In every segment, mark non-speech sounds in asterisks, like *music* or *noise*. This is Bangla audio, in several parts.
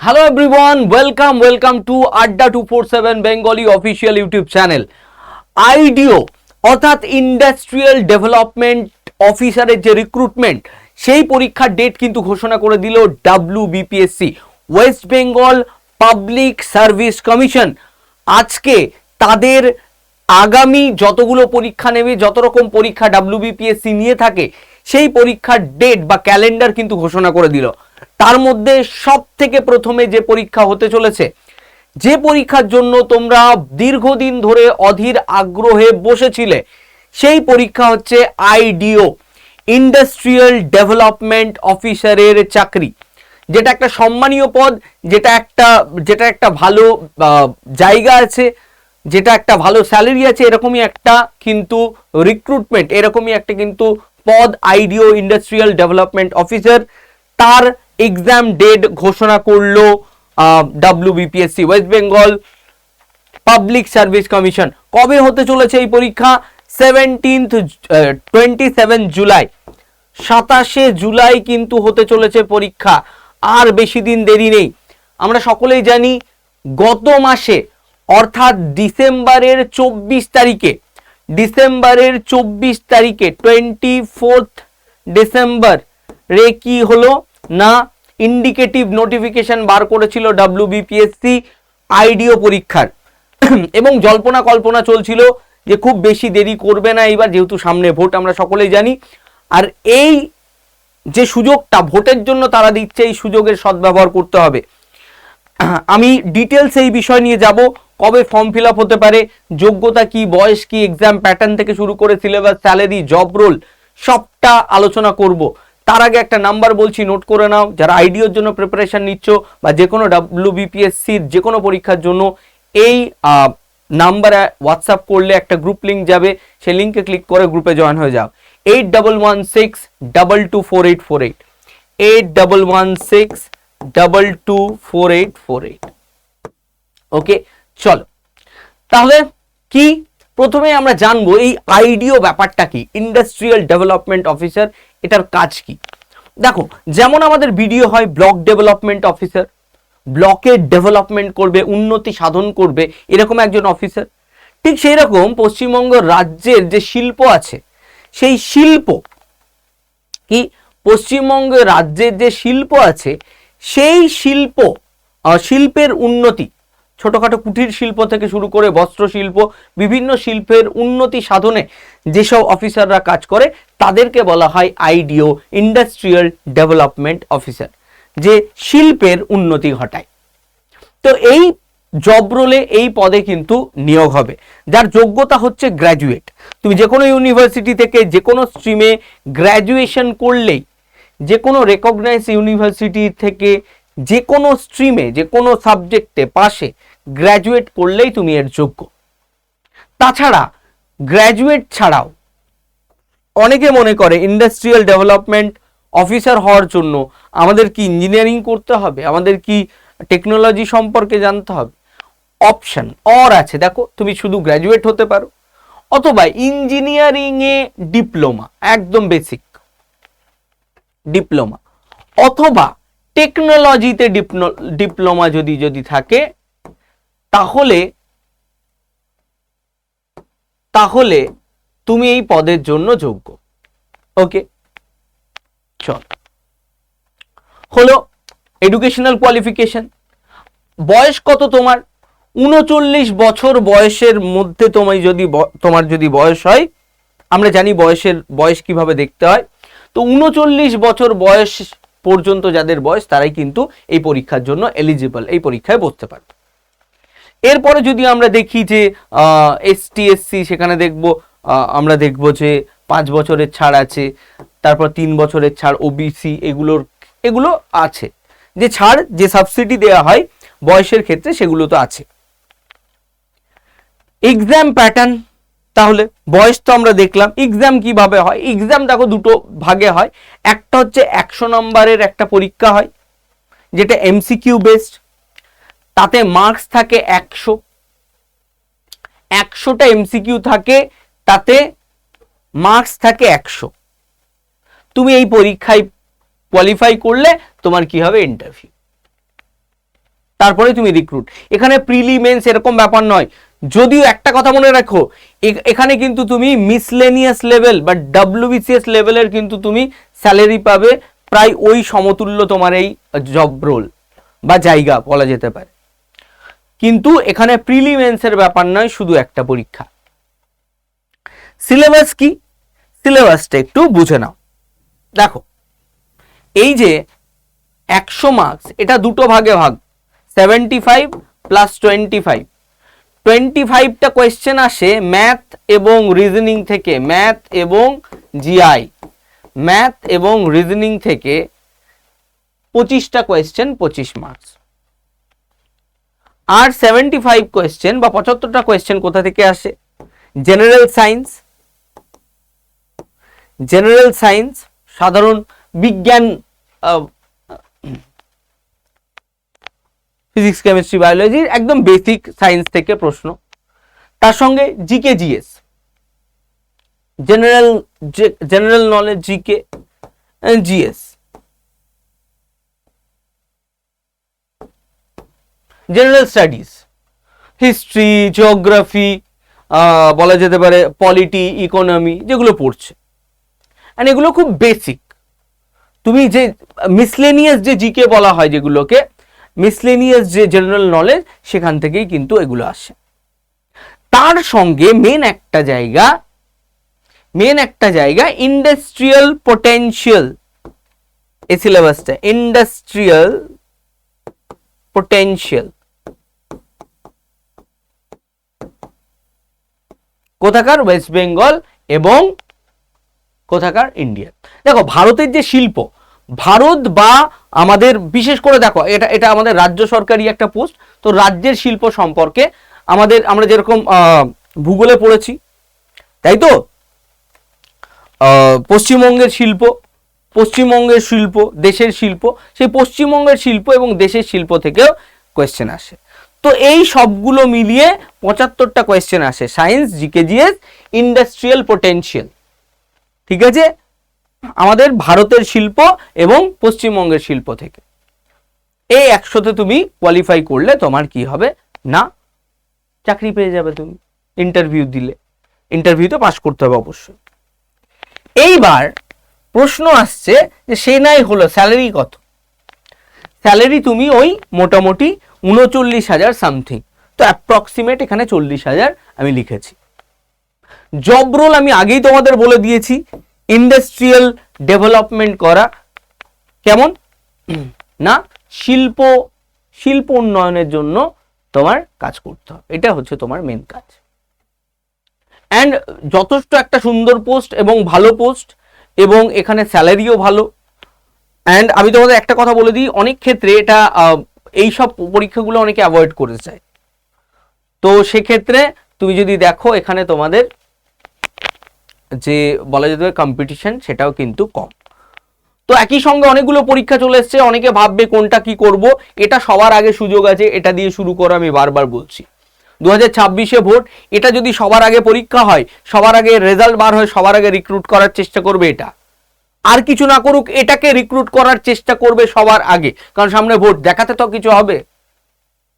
Hello everyone welcome welcome to Adda two four seven Bengali official YouTube channel IDO অর্থাৎ ইন্ডাস্ট্রিয়াল ডেভেলপমেন্ট অফিসারের যে রিক্রুটমেন্ট সেই পরীক্ষার ডেট কিন্তু ঘোষণা করে দিল W BPSC west Bengal public service commission আজকে তাদের আগামী যতগুলো পরীক্ষা নেবে, যত রকম পরীক্ষা ডাব্লিউবিপিএসসি নিয়ে থাকে, সেই পরীক্ষার ডেট বা ক্যালেন্ডার কিন্তু ঘোষণা করে দিল। তার মধ্যে সব থেকে প্রথমে যে পরীক্ষা হতে চলেছে, যে পরীক্ষার জন্য তোমরা দীর্ঘদিন ধরে অধীর আগ্রহে বসেছিলে, সেই পরীক্ষা হচ্ছে আইডিও ইন্ডাস্ট্রিয়াল ডেভেলপমেন্ট অফিসারের চাকরি। যেটা একটা সম্মানীয় পদ, যেটা একটা যেটা একটা ভালো জায়গা আছে, যেটা একটা ভালো স্যালারি আছে, এরকমই একটা কিন্তু রিক্রুটমেন্ট এরকমই একটা কিন্তু পদ আইডিও ইন্ডাস্ট্রিয়াল ডেভেলপমেন্ট অফিসার তার এক্সাম ডেট ঘোষণা করল WBPSC west Bengal public service commission কবে হতে চলেছে এই পরীক্ষা? সেভেন্টিন্থ টোয়েন্টি সেভেন জুলাই সাতাশে জুলাই কিন্তু হতে চলেছে পরীক্ষা। আর বেশি দিন দেরি নেই। আমরা সকলেই জানি, গত মাসে, অর্থাৎ ডিসেম্বরের চব্বিশ তারিখে, ডিসেম্বরের চব্বিশ তারিখে টোয়েন্টি ফোর্থ ডিসেম্বর রে কি হলো? না ইন্ডিকেটিভ নোটিফিকেশন বার করেছিল ডাব্লিউবিপিএসসি আইডিও পরীক্ষার। *clears throat* এবং জল্পনা কল্পনা চলছিল যে খুব বেশি দেরি করবে না এবার যেহেতু সামনে ভোট, আমরা সকলেই জানি। আর এই যে সুযোগটা, ভোটের জন্য তারা দিচ্ছে, এই সুযোগের সদ্ব্যবহার করতে হবে। *clears throat* আমি ডিটেলস এই বিষয় নিয়ে যাব, কবে ফর্ম ফিল হতে পারে, যোগ্যতা কি, বয়স কি এক্সাম প্যাটার্ন থেকে শুরু করে সিলেবাস স্যালারি জব রোল সবটা আলোচনা করব। তার আগে একটা নাম্বার বলছি নোট করে নাও। যারা আইডিওর জন্য প্রিপারেশন নিচ্ছ বা যে কোনো ডাব্লিউবিপিএসসির যে কোনো পরীক্ষার জন্য এই নাম্বারে হোয়াটসঅ্যাপ করলে একটা গ্রুপ লিঙ্ক যাবে। সেই লিঙ্কে ক্লিক করে গ্রুপে জয়েন হয়ে যাও। Eight double one six double two four eight four eight eight double one six double two four eight four eight okay চলো। তাহলে কি? প্রথমে আমরা জানব এই আইডিও ব্যাপারটা কি? ইন্ডাস্ট্রিয়াল ডেভেলপমেন্ট অফিসার এটার কাজ কি? দেখো, যেমন আমাদের ভিডিও হয় ব্লক ডেভেলপমেন্ট অফিসার ব্লকের ডেভেলপমেন্ট করবে, উন্নতি সাধন করবে, এরকম একজন অফিসার ঠিক সেই রকম পশ্চিমবঙ্গ রাজ্যের যে শিল্প আছে, সেই শিল্প কি? পশ্চিমবঙ্গ রাজ্যের যে শিল্প আছে, সেই শিল্প শিল্পের উন্নতি, ছোটখাটো কুটির শিল্প থেকে শুরু করে বস্ত্র শিল্প, বিভিন্ন শিল্পের উন্নতি সাধনে যেসব অফিসাররা কাজ করে তাদেরকে বলা হয় আইডিও, ইন্ডাস্ট্রিয়াল ডেভেলপমেন্ট অফিসার, যে শিল্পের উন্নতি ঘটায়। তো এই জব রোলে এই পদে কিন্তু নিয়োগ হবে, যার যোগ্যতা হচ্ছে গ্র্যাজুয়েট তুমি যে কোনো ইউনিভার্সিটি থেকে যে কোনো স্ট্রিমে গ্র্যাজুয়েশন করলেই, যে কোনো রেকগনাইজ ইউনিভার্সিটি থেকে যে কোনো স্ট্রিমে যে কোনো সাবজেক্টে পাশে গ্র্যাজুয়েট করলেই তুমি এর যোগ্য। তাছাড়া গ্র্যাজুয়েট ছাড়াও অনেকে মনে করে ইন্ডাস্ট্রিয়াল ডেভেলপমেন্ট অফিসার হওয়ার জন্য আমাদের কি ইঞ্জিনিয়ারিং করতে হবে? আমাদের কি টেকনোলজি সম্পর্কে জানতে হবে? অপশন অর আছে। দেখো, তুমি শুধু গ্র্যাজুয়েট হতে পারো, অথবা ইঞ্জিনিয়ারিং এ ডিপ্লোমা একদম বেসিক ডিপ্লোমা অথবা টেকনোলজিতে ডিপ্লোমা যদি যদি থাকে, তাহলে তাহলে তুমি এই পদের জন্য যোগ্য। ওকে? চল। হলো এডুকেশনাল কোয়ালিফিকেশন বয়স কত তোমার? উনচল্লিশ বছর বয়সের মধ্যে তোমায় যদি তোমার যদি বয়স হয়, আমরা জানি বয়সের, বয়স কীভাবে দেখতে হয়। তো উনচল্লিশ বছর বয়স পর্যন্ত যাদের বয়স, তারাই কিন্তু এই পরীক্ষার জন্য এলিজিবল এই পরীক্ষায় বসতে পারবে। এরপরে যদি আমরা দেখি যে এস টি এসসি সেখানে দেখব আমরা দেখব যে পাঁচ বছরের ছাড় আছে, তারপর তিন বছরের ছাড় ওবিসি এগুলোর, এগুলো আছে। যে ছাড়, যে সাবসিডি দেওয়া হয়, বয়সের ক্ষেত্রে সেগুলো তো আছে। এক্সাম প্যাটার্ন তাহলে বয়স তো আমরা দেখলাম এক্সাম কীভাবে হয়? এক্সাম দেখো দুটো ভাগে হয়। একটা হচ্ছে একশো নম্বরের একটা পরীক্ষা হয়, যেটা এমসিকিউ বেসড তাতে মার্কস থাকে একশো। একশোটা এমসিকিউ থাকে তাতে মার্কস থাকে একশো। তুমি এই পরীক্ষায় কোয়ালিফাই করলে তোমার কি হবে ইন্টারভিউ তারপরে তুমি রিক্রুট এখানে প্রিলিমেন্স এরকম ব্যাপার নয়। যদিও একটা কথা মনে রাখো এখানে কিন্তু তুমি মিসলেনিয়াস লেভেল বা ডাব্লিউবিসিএস লেভেলের কিন্তু তুমি স্যালারি পাবে প্রায় ওই সমতুল্য তোমার এই জব রোল বা জায়গা বলা যেতে পারে। কিন্তু এখানে প্রিলিমেন্সের ব্যাপার নয়, শুধু একটা পরীক্ষা। সিলেবাস কি? সিলেবাসটা একটু বুঝে নাও। দেখো, এই যে একশো মার্কস এটা দুটো ভাগে ভাগ seventy five plus twenty five twenty ফাইভটা question আসে ম্যাথ এবং রিজনিং থেকে ম্যাথ এবং জিআই ম্যাথ এবং রিজনিং থেকে পঁচিশটা কোয়েশ্চেন পঁচিশ মার্কস আর সেভেন্টি ফাইভ কোয়েশ্চেন বা পঁচাত্তরটা কোয়েশ্চেন কোথা থেকে আসে? জেনারেল সায়েন্স জেনারেল সায়েন্স, সাধারণ বিজ্ঞান ফিজিক্স, কেমিস্ট্রি বায়োলজির একদম বেসিক সায়েন্স থেকে প্রশ্ন। তার সঙ্গে GK GS general general knowledge GK GS general studies, history, geography বলা যেতে পারে পলিটি, ইকোনমি, যেগুলো পড়ছে। অ্যান্ড এগুলো খুব বেসিক তুমি যে মিসলেনিয়াস যে জিকে বলা হয় যেগুলোকে মিসলেনিয়াস যে জেনারেল নলেজ সেখান থেকেই কিন্তু এগুলো আসে। তার সঙ্গে মেন একটা জায়গা মেন একটা জায়গা ইন্ডাস্ট্রিয়াল পোটেনশিয়াল এই সিলেবাসটা ইন্ডাস্ট্রিয়াল পোটেনশিয়াল কোথাকার? ওয়েস্ট বেঙ্গল এবং কোথাকার? ইন্ডিয়া দেখো, ভারতের যে শিল্প, ভারত বা আমাদের, বিশেষ করে দেখো, এটা এটা আমাদের রাজ্য সরকারি একটা পোস্ট, তো রাজ্যের শিল্প সম্পর্কে আমাদের, আমরা যেরকম ভূগোলে পড়েছি, তাই তো? পশ্চিমবঙ্গের শিল্প পশ্চিমবঙ্গের শিল্প, দেশের শিল্প, সেই পশ্চিমবঙ্গের শিল্প এবং দেশের শিল্প থেকেও কোয়েশ্চেন আসে। তো এই সবগুলো মিলিয়ে পঁচাত্তরটা কোয়েশ্চেন আসে science GK GS industrial potential ঠিক আছে? আমাদের ভারতের শিল্প এবং পশ্চিমবঙ্গের শিল্প থেকে। এই একশোতে তুমি কোয়ালিফাই করলে তোমার কি হবে? না, চাকরি পেয়ে যাবে তুমি। ইন্টারভিউ দিলে। ইন্টারভিউতে পাস করতে হবে অবশ্যই। এইবার প্রশ্ন আসছে যে সে নাই হলো স্যালারি কত? স্যালারি তুমি ওই মোটামুটি উনচল্লিশ হাজার সামথিং তো অ্যাপ্রক্সিমেট এখানে চল্লিশ হাজার আমি লিখেছি। জব রোল আমি আগেই তোমাদের বলে দিয়েছি ইন্ডাস্ট্রিয়াল ডেভেলপমেন্ট করা। কেমন? না শিল্প শিল্প উন্নয়নের জন্য তোমার কাজ করতে হবে। এটা হচ্ছে তোমার মেন কাজ। অ্যান্ড যথেষ্ট একটা সুন্দর পোস্ট এবং ভালো পোস্ট এবং এখানে স্যালারিও ভালো। অ্যান্ড আমি তোমাদের একটা কথা বলে দিই অনেক ক্ষেত্রে এটা আহ, এই সব পরীক্ষাগুলো অনেকে অ্যাভয়েড করে যায়। তো সেক্ষেত্রে তুমি যদি দেখো এখানে তোমাদের যে বলা যেতে পারে কম্পিটিশন সেটাও কিন্তু কম। তো একই সঙ্গে অনেকগুলো পরীক্ষা চলে এসছে, অনেকে ভাববে কোনটা কি করব, এটা সবার আগে সুযোগ আছে, এটা দিয়ে শুরু করো আমি বারবার বলছি। দু হাজার ছাব্বিশে ভোট, এটা যদি সবার আগে পরীক্ষা হয়, সবার আগে রেজাল্ট বার হয়, সবার আগে রিক্রুট করার চেষ্টা করবে এটা। আর কিছু না করুক, এটাকে রিক্রুট করার চেষ্টা করবে সবার আগে, কারণ সামনে ভোট, দেখাতে তো কিছু হবে।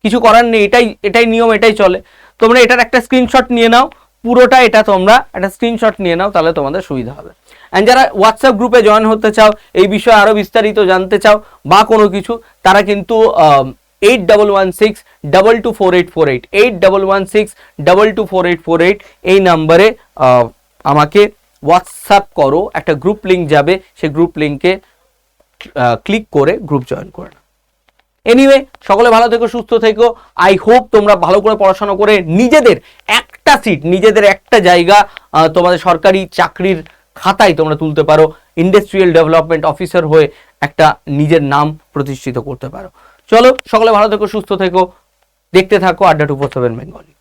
কিছু করার নেই, এটাই এটাই নিয়ম, এটাই চলে। তোমরা এটার একটা স্ক্রিনশট নিয়ে নাও পুরোটা এটা তোমরা একটা স্ক্রিনশট নিয়ে নাও, তাহলে তোমাদের সুবিধা হবে। অ্যান্ড যারা হোয়াটসঅ্যাপ গ্রুপে জয়েন হতে চাও, এই বিষয়ে আরও বিস্তারিত জানতে চাও বা কোনো কিছু, তারা কিন্তু eight double one six double two four eight four eight eight double one six double two four eight four eight এই নাম্বারে আমাকে হোয়াটসঅ্যাপ করো, একটা গ্রুপ লিঙ্ক যাবে সেই গ্রুপ লিঙ্কে ক্লিক করে গ্রুপ জয়েন করে এনিওয়ে সকলে ভালো থেকো, সুস্থ থেকো। আই হোপ তোমরা ভালো করে পড়াশোনা করে নিজেদের একটা সিট নিজেদের একটা জায়গা তোমাদের সরকারি চাকরির খাতায় তোমরা তুলতে পারো। ইন্ডাস্ট্রিয়াল ডেভেলপমেন্ট অফিসার হয়ে একটা নিজের নাম প্রতিষ্ঠিত করতে পারো। চলো, সকলে ভালো থেকো, সুস্থ থেকো। দেখতে থাকো, আড্ডা টু ফোর সেভেন বেঙ্গলি।